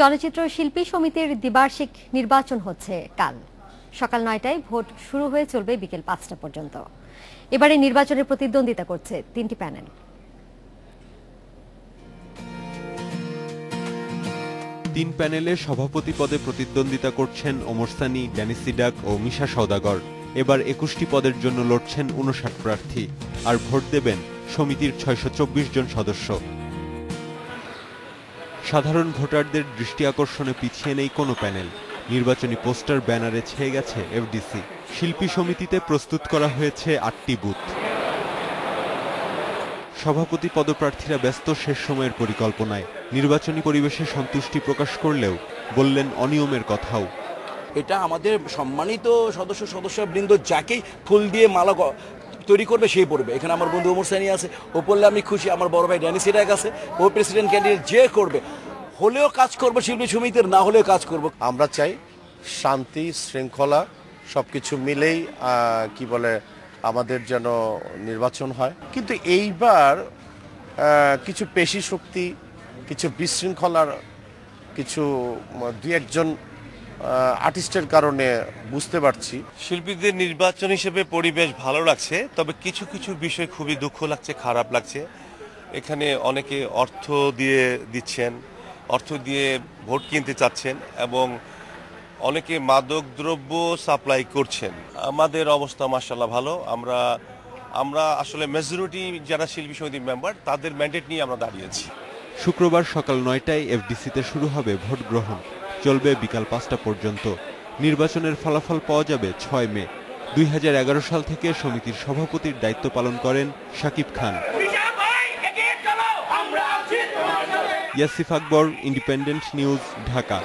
চলচ্চিত্র শিল্পী সমিতির দ্বিবার্ষিক নির্বাচন হচ্ছে কাল। সকাল নয়টায় ভোট শুরু হয়ে চলবে বিকেল পাঁচটা পর্যন্ত। এবারে নির্বাচনে প্রতিদ্বন্দ্বিতা করছে তিনটি প্যানেল। তিন প্যানেলে সভাপতি পদে প্রতিদ্বন্দ্বিতা করছেন ওমর সানি ড্যানিস সিডাক ও মিশা সওদাগর। এবার একুশটি পদের জন্য লড়ছেন উনষাট প্রার্থী। আর ভোট দেবেন সমিতির ছয়শো চব্বিশ জন সদস্য। সাধারণ ভোটারদের দৃষ্টি আকর্ষণে পিছিয়ে নেই কোনো প্যানেল। নির্বাচনী পোস্টার, ব্যানারে ছেয়ে গেছে এফডিসি। শিল্পী সমিতিতে প্রস্তুত করা হয়েছে আটটি বুথ। সভাপতি পদপ্রার্থীরা ব্যস্ত শেষ সময়ের পরিকল্পনায়। নির্বাচনী পরিবেশে সন্তুষ্টি প্রকাশ করলেও বললেন অনিয়মের কথাও। এটা আমাদের সম্মানিত সদস্য, সদস্যবৃন্দ যাকেই ফুল দিয়ে মালা তৈরি করবে, সেই পড়বে। এখানে আমার বন্ধু ওমর সানি আছে। ও পড়লে আমি খুশি। আমার বড় ভাই ড্যানি সিরাক আছে। ও প্রেসিডেন্ট ক্যান্ডিডেট যে করবে, হলেও কাজ করব শিল্পী সমিতির, না হলেও কাজ করব। আমরা চাই শান্তি, শৃঙ্খলা সব কিছু মিলেই কি বলে, আমাদের যেন নির্বাচন হয়। কিন্তু এইবার কিছু পেশি শক্তি, কিছু বিশৃঙ্খলার, কিছু দুই একজন আর্টিস্টের কারণে বুঝতে পারছি। শিল্পীদের নির্বাচন হিসেবে পরিবেশ ভালো লাগছে তবে কিছু কিছু বিষয় খুবই দুঃখ লাগছে খারাপ লাগছে। এখানে অনেকে অর্থ দিয়ে দিচ্ছেন অর্থ দিয়ে ভোট কিনতে চাচ্ছেন এবং অনেকে মাদক দ্রব্য সাপ্লাই করছেন। আমাদের অবস্থা মার্শাল্লাহ ভালো। আমরা আমরা আসলে মেজরিটি যারা শিল্পী সমিতির মেম্বার তাদের ম্যান্ডেট নিয়ে আমরা দাঁড়িয়েছি। শুক্রবার সকাল নয়টায় এফডিসিতে শুরু হবে ভোট গ্রহণ। চলবে বিকাল পাঁচটা পর্যন্ত। নির্বাচনের ফলাফল পাওয়া যাবে ছয় মে। দুই হাজার এগারো সাল থেকে সমিতির সভাপতির দায়িত্ব পালন করেন শাকিব খান। Yasif Akbar independent news Dhaka.